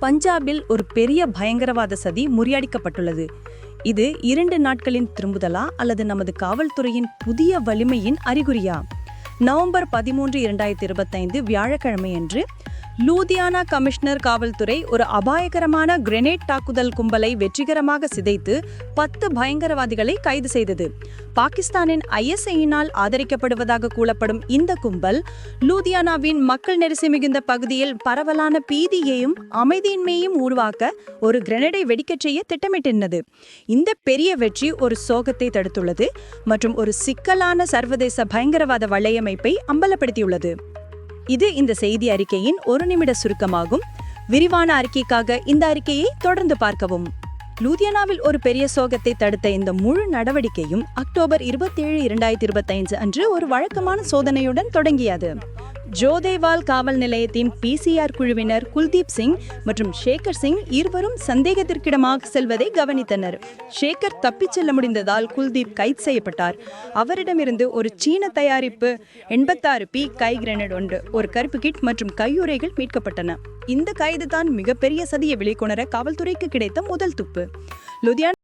பஞ்சாபில் ஒரு பெரிய பயங்கரவாத சதி முறியடிக்கப்பட்டுள்ளது. இது இரண்டு நாட்களின் திரும்புதலா அல்லது நமது காவல்துறையின் புதிய வலிமையின் அறிகுறியா? நவம்பர் பதிமூன்று இரண்டாயிரத்தி இருபத்தைந்து வியாழக்கிழமையன்று லூதியானா கமிஷனர் காவல்துறை ஒரு அபாயகரமான கிரெனேட் தாக்குதல் கும்பலை வெற்றிகரமாக சிதைத்து பத்து பயங்கரவாதிகளை கைது செய்தது. பாகிஸ்தானின் ஐஎஸ்ஐயினால் ஆதரிக்கப்படுவதாக கூறப்படும் இந்த கும்பல் லூதியானாவின் மக்கள் நெரிசி மிகுந்த பகுதியில் பரவலான பீதியையும் அமைதியின்மையும் உருவாக்க ஒரு கிரெனேடை வெடிக்கச் செய்ய திட்டமிட்டிருந்தது. இந்த பெரிய வெற்றி ஒரு சோகத்தை தடுத்துள்ளது மற்றும் ஒரு சிக்கலான சர்வதேச பயங்கரவாத வலையமைப்பை அம்பலப்படுத்தியுள்ளது. இது இந்த செய்தி அறிக்கையின் ஒரு நிமிட சுருக்கமாகும். விரிவான அறிக்கைக்காக இந்த அறிக்கையை தொடர்ந்து பார்க்கவும். லூதியானாவில் ஒரு பெரிய சோகத்தை தடுத்த இந்த முழு நடவடிக்கையும் அக்டோபர் இருபத்தேழு இரண்டாயிரத்தி இருபத்தைந்து அன்று ஒரு வழக்கமான சோதனையுடன் தொடங்கியது. ஜோதேவால் காவல் நிலையத்தின் பிசிஆர் குழுவினர் குல்தீப் சிங் மற்றும் ஷேகர் சிங் இருவரும் சந்தேகத்திற்கிடமாக செல்வதை கவனித்தனர். ஷேகர் தப்பிச் செல்ல முடிந்ததால் குல்தீப் கைது செய்யப்பட்டார். அவரிடமிருந்து ஒரு சீன தயாரிப்பு எண்பத்தாறு பி கை கிரனட் ஒன்று ஒரு கருப்பு கிட் மற்றும் கையுறைகள் மீட்கப்பட்டன. இந்த கைது தான் மிகப்பெரிய சதியை வெளிக்கொணர காவல்துறைக்கு கிடைத்த முதல் துப்பு. லுதியானா